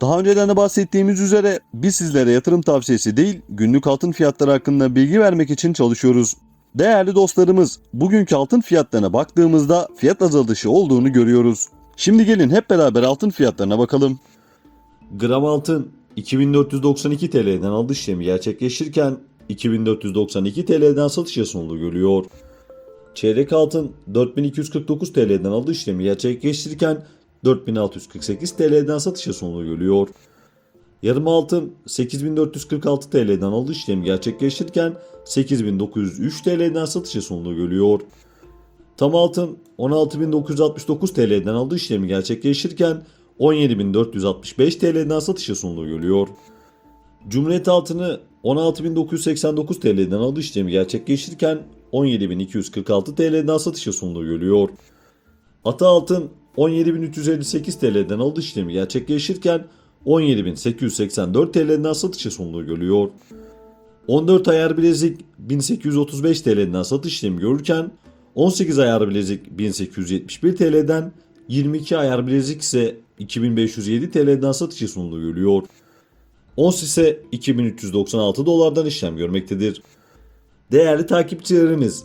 Daha önceden de bahsettiğimiz üzere biz sizlere yatırım tavsiyesi değil, günlük altın fiyatları hakkında bilgi vermek için çalışıyoruz. Değerli dostlarımız, bugünkü altın fiyatlarına baktığımızda fiyat azalışı olduğunu görüyoruz. Şimdi gelin hep beraber altın fiyatlarına bakalım. Gram altın 2492 TL'den alış işlemi gerçekleşirken 2492 TL'den satışa sunulu görüyor. Çeyrek altın 4249 TL'den alış işlemi gerçekleştirirken 4648 TL'den satışa sunulu görüyor. Yarım altın 8446 TL'den alış işlemi gerçekleştirirken 8903 TL'den satışa sunulu görüyor. Tam altın 16.969 TL'den alış işlemi gerçekleştirirken 17.465 TL'den satışa sunulu görüyor. Cumhuriyet altını 16.989 TL'den alış işlemi gerçekleştirirken 17.246 TL'den satışa sunulu görüyor. Ata altın 17.358 TL'den alış işlemi gerçekleştirirken 17.884 TL'den satışa sunulu görüyor. 14 ayar bilezik 1835 TL'den satış işlemi görürken 18 ayar bilezik 1871 TL'den 22 ayar bilezik ise 2507 TL'den satışa sunulu görüyor. Ons ise 2396 dolardan işlem görmektedir. Değerli takipçilerimiz,